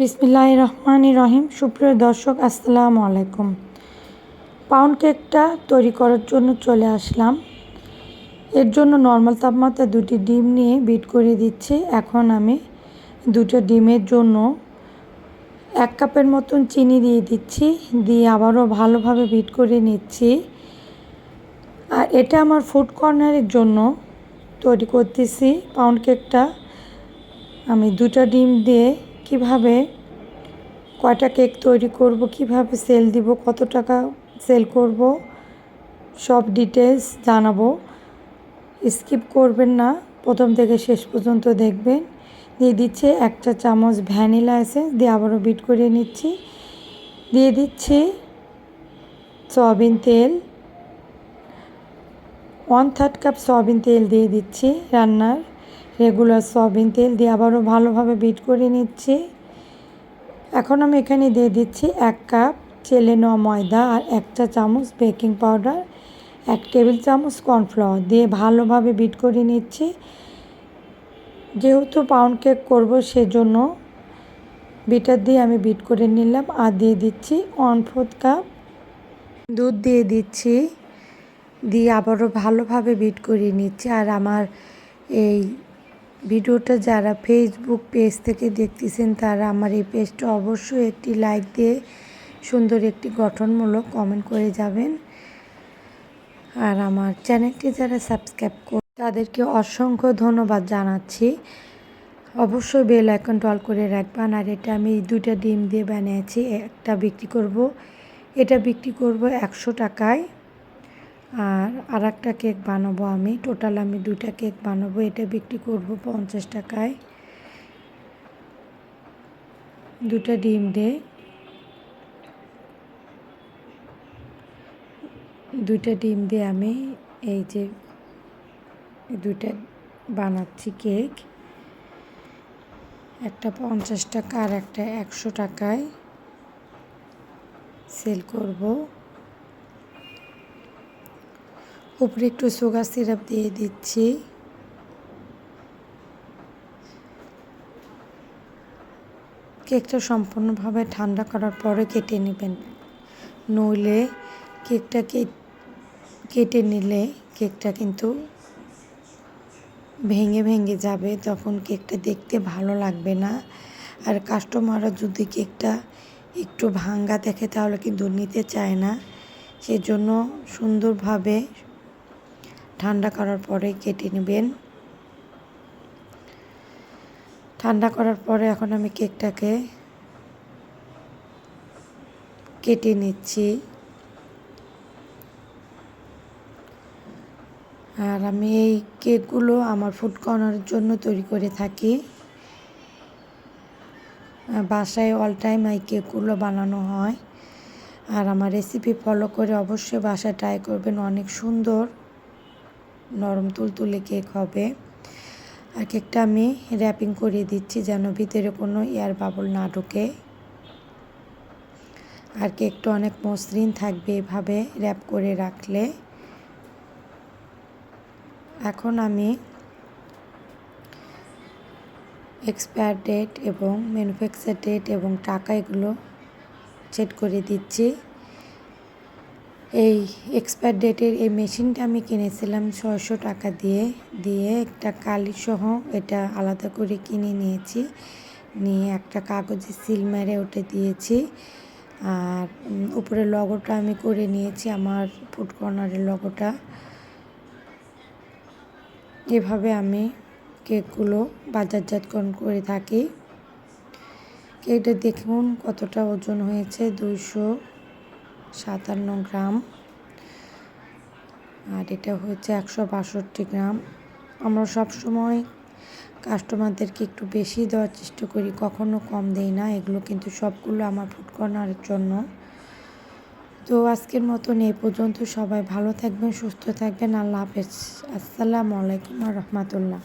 বিসমিল্লাহ রহমান রহিম। সুপ্রিয় দর্শক, আসসালামু আলাইকুম। পাউন্ড কেকটা তৈরি করার জন্য চলে আসলাম। এর জন্য নর্মাল তাপমাত্রা দুটি ডিম নিয়ে বিট করে দিচ্ছি। এখন আমি দুটো ডিমের জন্য এক কাপের মতন চিনি দিয়ে দিচ্ছি। দিয়ে আবারও ভালোভাবে বিট করে নিচ্ছি। আর এটা আমার ফুড কর্নারের জন্য তৈরি করতেছি। পাউন্ড কেকটা আমি দুটা ডিম দিয়ে কীভাবে কয়টা কেক তৈরি করব, কীভাবে সেল দিব, কত টাকা সেল করব, সব ডিটেলস জানাব। স্কিপ করবেন না, প্রথম থেকে শেষ পর্যন্ত দেখবেন। দিয়ে দিচ্ছে একটা চামচ ভ্যানিলা এসেন্স দিয়ে আবারও বিট করে নিচ্ছি। দিয়ে দিচ্ছি সয়াবিন তেল। ওয়ান থার্ড কাপ সয়াবিন তেল দিয়ে দিচ্ছি রান্নার। রেগুলার সয়াবিন তেল দিয়ে আবারও ভালোভাবে বিট করে নিচ্ছি। এখন আমি এখানে দিয়ে দিচ্ছি এক কাপ চেলে নেওয়া ময়দা আর একটা চামচ বেকিং পাউডার এক টেবিল চামচ কর্নফ্লাওয়ার দিয়ে ভালোভাবে বিট করে নিচ্ছি। যেহেতু পাউন্ড কেক করব সেজন্য বিটার দিয়ে আমি বিট করে নিলাম আর দিয়ে দিচ্ছি ওয়ান ফোর্থ কাপ দুধ দিয়ে দিচ্ছি, দিয়ে আবারও ভালোভাবে বিট করে নিচ্ছি। আর আমার এই ভিডিওটা যারা ফেসবুক পেজ থেকে দেখতেছেন, তারা আমার এই পেজটা অবশ্যই একটি লাইক দিয়ে সুন্দর একটি গঠনমূলক কমেন্ট করে যাবেন। আর আমার চ্যানেলটি যারা সাবস্ক্রাইব করে, তাদেরকে অসংখ্য ধন্যবাদ জানাচ্ছি। অবশ্যই বেল আইকন টল করে রাখবেন। আর এটা আমি দুইটা ডিম দিয়ে বানিয়েছি, একটা বিক্রি করব। এটা বিক্রি করব একশো টাকায়। আর আর একটা কেক বানাবো আমি। টোটাল আমি দুইটা কেক বানাবো। এটা বিক্রি করব পঞ্চাশ টাকায়। দুটা ডিম দিয়ে দুইটা ডিম দিয়ে আমি। এই যে দুইটা বানাচ্ছি কেক। একটা পঞ্চাশ টাকা আর একটা একশো টাকায় সেল করব। উপরে একটু সুগার সিরাপ দিয়ে দিচ্ছি। কেকটা সম্পূর্ণভাবে ঠান্ডা করার পরে কেটে নেবেন। নইলে কেকটা কেটে নিলে কেকটা কিন্তু ভেঙে ভেঙে যাবে, তখন কেকটা দেখতে ভালো লাগবে না। আর কাস্টমাররা যদি কেকটা একটু ভাঙ্গা দেখে তাহলে কিন্তু নিতে চায় না। সেজন্য সুন্দরভাবে ঠান্ডা করার পরে কেটে নেবেন। ঠান্ডা করার পরে এখন আমি কেকটাকে কেটে নিচ্ছি। আর আমি এই কেকগুলো আমার ফুড কর্নারের জন্য তৈরি করে থাকি। বাসায় অল টাইম এই কেকগুলো বানানো হয়। আর আমার রেসিপি ফলো করে অবশ্যই বাসায় ট্রাই করবেন, অনেক সুন্দর। নরম তুলতুলে কেক হবে। আর কেকটা আমি র্যাপিং করিয়ে দিচ্ছি যেন ভিতরে কোনো এয়ার বাবল না ঢোকে। আর কেকটা অনেক মসৃণ থাকবে এভাবে র্যাপ করে রাখলে। এখন আমি এক্সপায়ার ডেট এবং ম্যানুফ্যাকচার ডেট এবং টাকা এগুলো সেট করে দিচ্ছি। এই এক্সপায়ার ডেটের এই মেশিনটা আমি কিনেছিলাম ছয়শো টাকা দিয়ে দিয়ে একটা কালি সহ এটা আলাদা করে কিনে নিয়েছি। নিয়ে একটা কাগজে সিল মেরে ওটা দিয়েছি। আর উপরে লগোটা আমি করে নিয়েছি, আমার ফুড কর্নারের লগোটা এভাবে আমি কেকগুলো বাজারজাতকরণ করে থাকি। কেকটা দেখুন কতটা ওজন হয়েছে, দুইশো সাতান্ন গ্রাম। আর এটা হচ্ছে একশো বাষট্টি গ্রাম। আমরা সব সময় কাস্টমারদেরকে একটু বেশি দেওয়ার চেষ্টা করি, কখনো কম দেই না। এগুলো কিন্তু সবগুলো আমার ফুড কর্নারের জন্য। তো আজকের মতন এই পর্যন্ত সবাই ভালো থাকবেন, সুস্থ থাকবেন। আল্লাহ হাফেজ। আসসালামু আলাইকুম রহমতুল্লাহ।